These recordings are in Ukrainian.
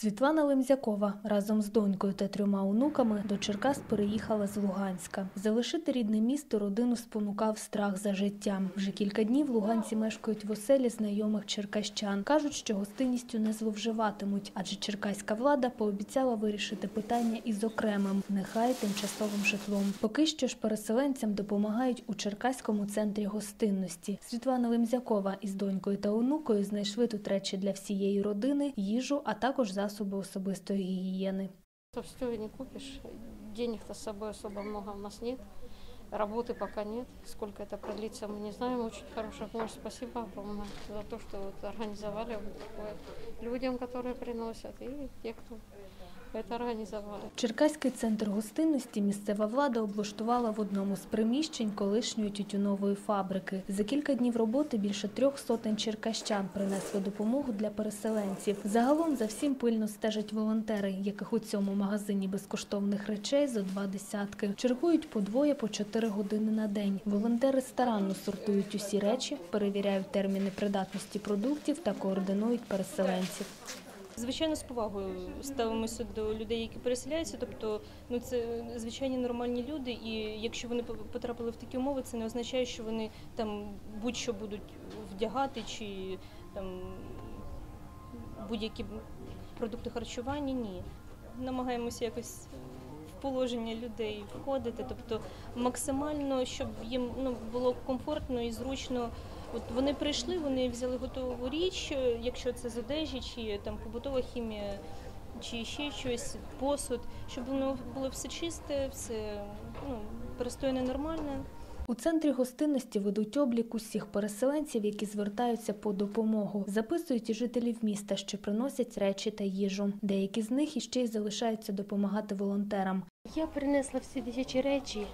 Світлана Лемзякова разом з донькою та трьома онуками до Черкас переїхала з Луганська. Залишити рідне місто родину спонукав страх за життя. Вже кілька днів луганці мешкають в оселі знайомих черкащан. Кажуть, що гостинністю не зловживатимуть, адже черкаська влада пообіцяла вирішити питання із окремим, нехай тимчасовим житлом. Поки що ж переселенцям допомагають у Черкаському центрі гостинності. Світлана Лемзякова із донькою та онукою знайшли тут речі для всієї родини, їжу, а також засоби особистої гігієни. То все не купишь. Денег-то с собой особо много у нас нет. Работы пока нет. Сколько это продлится, мы не знаем. Очень хорошая помощь. Спасибо огромное за то, что вот организовали вот такое людям, которые приносят, и те, кто это организовали. Черкаський центр гостинності місцева влада облаштувала в одному з приміщень колишньої тютюнової фабрики. За кілька днів роботи більше трьох сотень черкащан принесли допомогу для переселенців. Загалом за всім пильно стежать волонтери, яких у цьому магазині безкоштовних речей зо два десятки. Чергують по двоє по чотири години на день. Волонтери старанно сортують усі речі, перевіряють терміни придатності продуктів та координують переселенців. Звичайно, з повагою ставимося до людей, які переселяються. Тобто, ну це звичайні нормальні люди, і якщо вони потрапили в такі умови, це не означає, що вони там будь-що будуть вдягати чи там будь-які продукти харчування. Ні. Намагаємося якось положення людей входити, тобто максимально, щоб їм ну, було комфортно і зручно. От вони прийшли, вони взяли готову річ, якщо це з одежі, чи там побутова хімія, чи ще щось, посуд, щоб воно було все чисте, все ну, пристойне, нормальне. У центрі гостинності ведуть облік усіх переселенців, які звертаються по допомогу. Записують і жителів міста, що приносять речі та їжу. Деякі з них іще й залишаються допомагати волонтерам. Я принесла всі дитячі речі.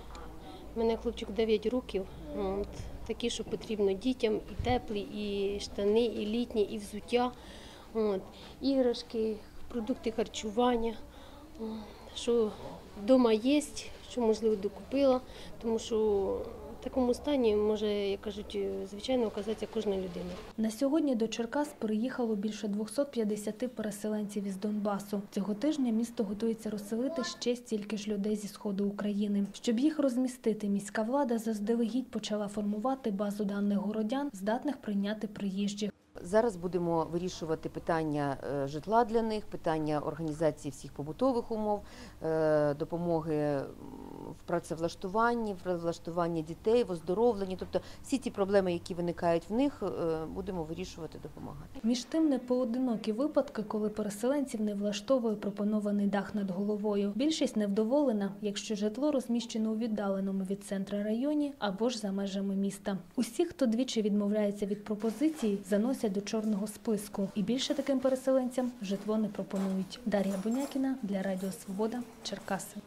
У мене хлопчик 9 років. От, такі, що потрібно дітям, і теплі, і штани, і літні, і взуття, от, іграшки, продукти харчування. Що вдома є, що можливо докупила, тому що в такому стані може, як кажуть, звичайно оказатися кожна людина. На сьогодні до Черкас приїхало більше 250 переселенців із Донбасу. Цього тижня місто готується розселити ще стільки ж людей зі сходу України. Щоб їх розмістити, міська влада заздалегідь почала формувати базу даних городян, здатних прийняти приїжджих. Зараз будемо вирішувати питання е, житла для них, питання організації всіх побутових умов, е, допомоги в працевлаштуванні, в влаштуванні дітей, в оздоровленні. Тобто всі ті проблеми, які виникають в них, е, будемо вирішувати, допомагати. Між тим не поодинокі випадки, коли переселенців не влаштовує пропонований дах над головою. Більшість невдоволена, якщо житло розміщено у віддаленому від центра районі або ж за межами міста. Усі, хто двічі відмовляється від пропозиції, заносять до чорного списку. І більше таким переселенцям житло не пропонують. Дар'я Бунякіна для Радіо Свобода, Черкаси.